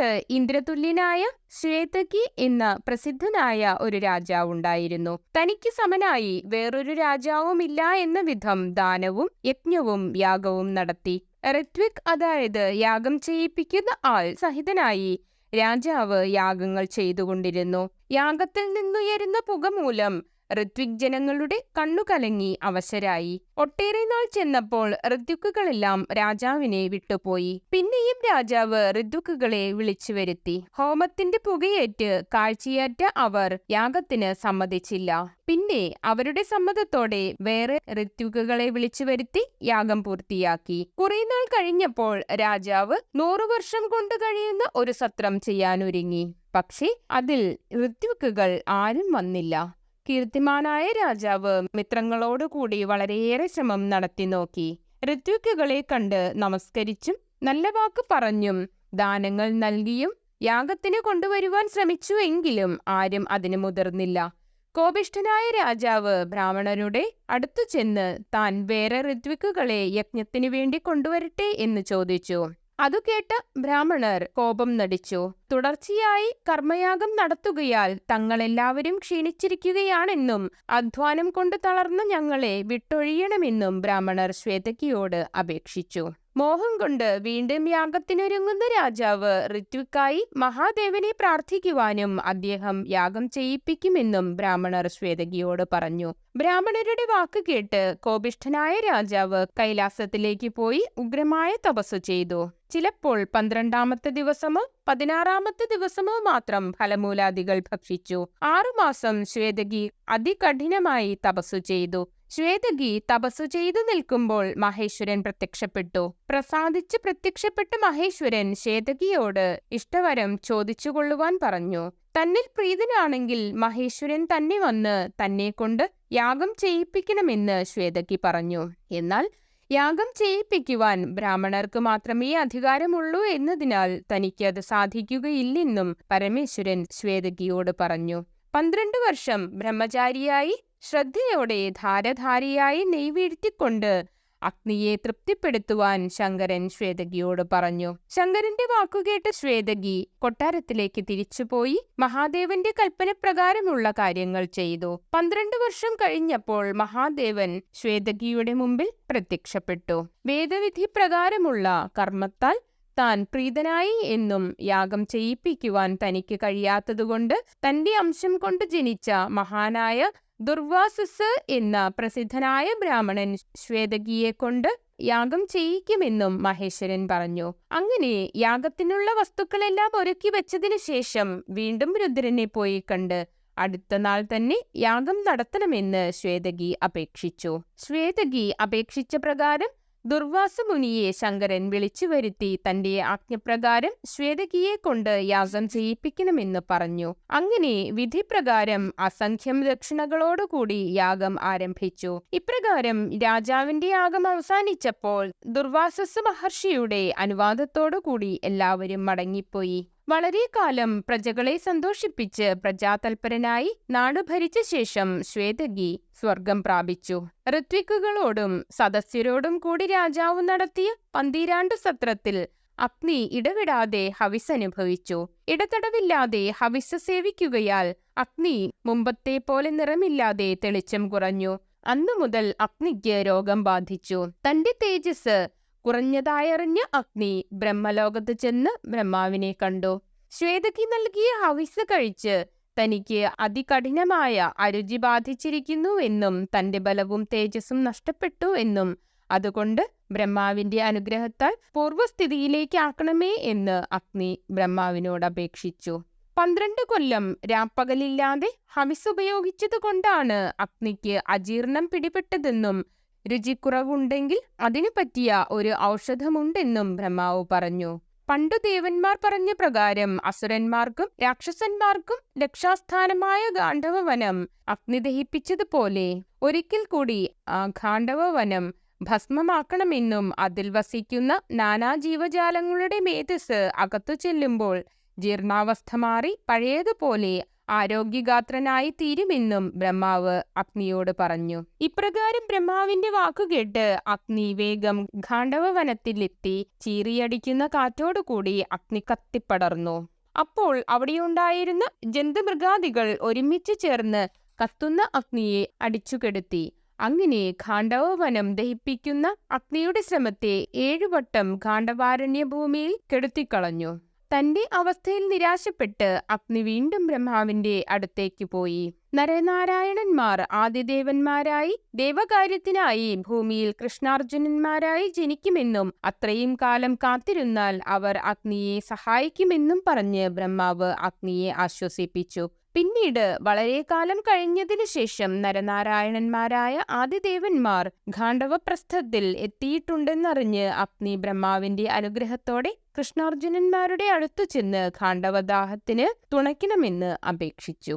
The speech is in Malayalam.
പണ്ട് ഇന്ദ്രതുല്യനായ ശ്വേതകി എന്ന പ്രസിദ്ധനായ ഒരു രാജാവ് ഉണ്ടായിരുന്നു. തനിക്ക് സമനായി വേറൊരു രാജാവുമില്ല എന്ന വിധം ദാനവും യജ്ഞവും യാഗവും നടത്തി. ഋത്വിക് അതായത് യാഗം ചെയ്യിപ്പിക്കുന്ന ആൾ സഹിതനായി രാജാവ് യാഗങ്ങൾ ചെയ്തുകൊണ്ടിരുന്നു. യാഗത്തിൽ നിന്നുയരുന്ന പുക മൂലം ഋത്വിക് ജനങ്ങളുടെ കണ്ണുകലങ്ങി അവശരായി. ഒട്ടേറെ നാൾ ചെന്നപ്പോൾ ഋത്വിക്കുകളെല്ലാം രാജാവിനെ വിട്ടുപോയി. പിന്നെയും രാജാവ് ഋത്വിക്കുകളെ വിളിച്ചു വരുത്തി. ഹോമത്തിന്റെ പുകയേറ്റ് കാഴ്ചയേറ്റ അവർ യാഗത്തിന് സമ്മതിച്ചില്ല. പിന്നെ അവരുടെ സമ്മതത്തോടെ വേറെ ഋത്വിക്കുകളെ വിളിച്ചു വരുത്തി യാഗം പൂർത്തിയാക്കി. കുറെ നാൾ കഴിഞ്ഞപ്പോൾ രാജാവ് നൂറു വർഷം കൊണ്ട് കഴിയുന്ന ഒരു സത്രം ചെയ്യാനൊരുങ്ങി. പക്ഷേ അതിൽ ഋത്വിക്കുകൾ ആരും വന്നില്ല. കീർത്തിമാനായ രാജാവ് മിത്രങ്ങളോടുകൂടി വളരെയേറെ ശ്രമം നടത്തി നോക്കി. ഋത്വിക്കുകളെ കണ്ട് നമസ്കരിച്ചും നല്ല വാക്ക് പറഞ്ഞും ദാനങ്ങൾ നൽകിയും യാഗത്തിന് കൊണ്ടുവരുവാൻ ശ്രമിച്ചു എങ്കിലും ആരും അതിന് മുതിർന്നില്ല. കോപിഷ്ഠനായ രാജാവ് ബ്രാഹ്മണരുടെ അടുത്തു ചെന്ന് താൻ വേറെ ഋത്വിക്കുകളെ യജ്ഞത്തിനു വേണ്ടി കൊണ്ടുവരട്ടെ എന്ന് ചോദിച്ചു. അതു കേട്ട് ബ്രാഹ്മണർ കോപം നടിച്ചു. തുടർച്ചയായി കർമ്മയാഗം നടത്തുകയാൽ തങ്ങളെല്ലാവരും ക്ഷീണിച്ചിരിക്കുകയാണെന്നും അധ്വാനം കൊണ്ട് തളർന്ന ഞങ്ങളെ വിട്ടൊഴിയണമെന്നും ബ്രാഹ്മണർ ശ്വേതക്കിയോട് അപേക്ഷിച്ചു. മോഹം കൊണ്ട് വീണ്ടും യാഗത്തിനൊരുങ്ങുന്ന രാജാവ് ഋത്വിക്കായി മഹാദേവനെ പ്രാർത്ഥിക്കുവാനും അദ്ദേഹം യാഗം ചെയ്യിപ്പിക്കുമെന്നും ബ്രാഹ്മണർ ശ്വേതകിയോട് പറഞ്ഞു. ബ്രാഹ്മണരുടെ വാക്ക് കേട്ട് കോപിഷ്ഠനായ രാജാവ് കൈലാസത്തിലേക്ക് പോയി ഉഗ്രമായ തപസ്സു ചെയ്തു. ചിലപ്പോൾ പന്ത്രണ്ടാമത്തെ ദിവസമോ പതിനാറാമത്തെ ദിവസമോ മാത്രം ഫലമൂലാദികൾ ഭക്ഷിച്ചു. ആറുമാസം ശ്വേതകി അതികഠിനമായി തപസ്സു ചെയ്തു. ശ്വേതകി തപസ്സു ചെയ്തു നിൽക്കുമ്പോൾ മഹേശ്വരൻ പ്രത്യക്ഷപ്പെട്ടു. പ്രസാദിച്ച് പ്രത്യക്ഷപ്പെട്ട മഹേശ്വരൻ ശ്വേതകിയോട് ഇഷ്ടവരം ചോദിച്ചുകൊള്ളുവാൻ പറഞ്ഞു. തന്നിൽ പ്രീതനാണെങ്കിൽ മഹേശ്വരൻ തന്നെ വന്ന് തന്നെ കൊണ്ട് യാഗം ചെയ്യിപ്പിക്കണമെന്ന് ശ്വേതകി പറഞ്ഞു. എന്നാൽ യാഗം ചെയ്യിപ്പിക്കുവാൻ ബ്രാഹ്മണർക്ക് മാത്രമേ അധികാരമുള്ളൂ എന്നതിനാൽ തനിക്ക് അത് സാധിക്കുകയില്ലെന്നും പരമേശ്വരൻ ശ്വേതകിയോട് പറഞ്ഞു. പന്ത്രണ്ട് വർഷം ബ്രഹ്മചാരിയായി ശ്രദ്ധയോടെ ധാരധാരിയായി നെയ്വീഴ്ത്തിക്കൊണ്ട് അഗ്നിയെ തൃപ്തിപ്പെടുത്തുവാൻ ശങ്കരൻ ശ്വേതകിയോട് പറഞ്ഞു. ശങ്കരന്റെ വാക്കുകേട്ട് ശ്വേതകി കൊട്ടാരത്തിലേക്ക് തിരിച്ചുപോയി മഹാദേവന്റെ കൽപ്പനപ്രകാരമുള്ള കാര്യങ്ങൾ ചെയ്തു. പന്ത്രണ്ട് വർഷം കഴിഞ്ഞപ്പോൾ മഹാദേവൻ ശ്വേതകിയുടെ മുമ്പിൽ പ്രത്യക്ഷപ്പെട്ടു. വേദവിധി പ്രകാരമുള്ള കർമ്മത്താൽ താൻ പ്രീതനായി എന്നും യാഗം ചെയ്യിപ്പിക്കുവാൻ തനിക്ക് കഴിയാത്തതുകൊണ്ട് തന്റെ അംശം കൊണ്ട് ജനിച്ച മഹാനായ ദുർവാസുസ് എന്ന പ്രസിദ്ധനായ ബ്രാഹ്മണൻ ശ്വേതകിയെ കൊണ്ട് യാഗം ചെയ്യിക്കുമെന്നും മഹേശ്വരൻ പറഞ്ഞു. അങ്ങനെ യാഗത്തിനുള്ള വസ്തുക്കളെല്ലാം ഒരുക്കി വെച്ചതിനു ശേഷം വീണ്ടും രുദ്രനെ പോയി കണ്ട് അടുത്ത നാൾ തന്നെ യാഗം നടത്തണമെന്ന് ശ്വേതകി അപേക്ഷിച്ചു. ശ്വേതകി അപേക്ഷിച്ച പ്രകാരം ദുർവാസ മുനിയെ ശങ്കരൻ വിളിച്ചു വരുത്തി തന്റെ ആജ്ഞപ്രകാരം ശ്വേതകിയെ കൊണ്ട് യാഗം ചെയ്യിപ്പിക്കണമെന്ന് പറഞ്ഞു. അങ്ങനെ വിധിപ്രകാരം അസംഖ്യം ദക്ഷിണകളോടുകൂടി യാഗം ആരംഭിച്ചു. ഇപ്രകാരം രാജാവിന്റെ യാഗം അവസാനിച്ചപ്പോൾ ദുർവാസസ് മഹർഷിയുടെ അനുവാദത്തോടുകൂടി എല്ലാവരും മടങ്ങിപ്പോയി. വളരെ കാലം പ്രജകളെ സന്തോഷിപ്പിച്ച് പ്രജാതൽപരനായി നാടു ഭരിച്ച ശേഷം ശ്വേതകി സ്വർഗം പ്രാപിച്ചു. ഋത്വിക്കുകളോടും സദസ്യരോടും കൂടി രാജാവ് നടത്തിയ പന്തിരാണ്ടു സത്രത്തിൽ അഗ്നി ഇടവിടാതെ ഹവിസ് അനുഭവിച്ചു. ഇടതടവില്ലാതെ ഹവിസ് സേവിക്കുകയാൽ അഗ്നി മുമ്പത്തെ പോലെ നിറമില്ലാതെ തെളിച്ചം കുറഞ്ഞു. അന്നു മുതൽ അഗ്നിക്ക് രോഗം ബാധിച്ചു. തന്റെ തേജസ് കുറഞ്ഞതായറിഞ്ഞ അഗ്നി ബ്രഹ്മലോകത്ത് ചെന്ന് ബ്രഹ്മാവിനെ കണ്ടു. ശ്വേതയ്ക്ക് നൽകിയ ഹവിസ് കഴിച്ച് തനിക്ക് അതികഠിനമായ അരുചി ബാധിച്ചിരിക്കുന്നുവെന്നും തന്റെ ബലവും തേജസ്സും നഷ്ടപ്പെട്ടു എന്നും അതുകൊണ്ട് ബ്രഹ്മാവിന്റെ അനുഗ്രഹത്താൽ പൂർവസ്ഥിതിയിലേക്കാക്കണമേ എന്ന് അഗ്നി ബ്രഹ്മാവിനോട് അപേക്ഷിച്ചു. പന്ത്രണ്ട് കൊല്ലം രാപ്പകലില്ലാതെ ഹവിസ് ഉപയോഗിച്ചതുകൊണ്ടാണ് അഗ്നിക്ക് അജീർണം പിടിപെട്ടതെന്നും രുചിക്കുറവുണ്ടെങ്കിൽ അതിനു പറ്റിയ ഒരു ഔഷധമുണ്ടെന്നും ബ്രഹ്മാവ് പറഞ്ഞു. പണ്ടു ദേവന്മാർ പറഞ്ഞ പ്രകാരം അസുരന്മാർക്കും രാക്ഷസന്മാർക്കും രക്ഷാസ്ഥാനമായ ഗാണ്ഡവവനം അഗ്നി ദഹിപ്പിച്ചതുപോലെ ഒരിക്കൽ കൂടി ആ ഗാണ്ഡവവനം ഭസ്മമാക്കണമെന്നും അതിൽ വസിക്കുന്ന നാനാ ജീവജാലങ്ങളുടെ മേധസ് അകത്തു ചെല്ലുമ്പോൾ ജീർണാവസ്ഥ മാറി പഴയതുപോലെ ആരോഗ്യഗാത്രനായി തീരുമെന്നും ബ്രഹ്മാവ് അഗ്നിയോട് പറഞ്ഞു. ഇപ്രകാരം ബ്രഹ്മാവിന്റെ വാക്കുകേട്ട് അഗ്നി വേഗം ഖാണ്ഡവ വനത്തിലെത്തി ചീറിയടിക്കുന്ന കാറ്റോടുകൂടി അഗ്നി കത്തിപ്പടർന്നു. അപ്പോൾ അവിടെയുണ്ടായിരുന്ന ജന്തുമൃഗാദികൾ ഒരുമിച്ച് ചേർന്ന് കത്തുന്ന അഗ്നിയെ അടിച്ചുകെടുത്തി. അങ്ങനെ ഖാണ്ഡവവനം ദഹിപ്പിക്കുന്ന അഗ്നിയുടെ ശ്രമത്തെ ഏഴുവട്ടം ഖാണ്ഡവാരണ്യ ഭൂമിയിൽ കെടുത്തിക്കളഞ്ഞു. തന്റെ അവസ്ഥയിൽ നിരാശപ്പെട്ട് അഗ്നി വീണ്ടും ബ്രഹ്മാവിന്റെ അടുത്തേക്ക് പോയി. നരനാരായണന്മാർ ആദിദേവന്മാരായി ദേവകാര്യത്തിനായി ഭൂമിയിൽ കൃഷ്ണാർജുനന്മാരായി ജനിക്കുമെന്നും അത്രയും കാലം കാത്തിരുന്നാൽ അവർ അഗ്നിയെ സഹായിക്കുമെന്നും പറഞ്ഞ് ബ്രഹ്മാവ് അഗ്നിയെ ആശ്വസിപ്പിച്ചു. പിന്നീട് വളരെ കാലം കഴിഞ്ഞതിനു ശേഷം നരനാരായണന്മാരായ ആദിദേവന്മാർ ഖാണ്ഡവപ്രസ്ഥത്തിൽ എത്തിയിട്ടുണ്ടെന്നറിഞ്ഞ് അഗ്നി ബ്രഹ്മാവിന്റെ അനുഗ്രഹത്തോടെ കൃഷ്ണാർജുനന്മാരുടെ അടുത്തു ചെന്ന് ഖാണ്ഡവദാഹത്തിന് തുണയ്ക്കണമെന്ന് അപേക്ഷിച്ചു.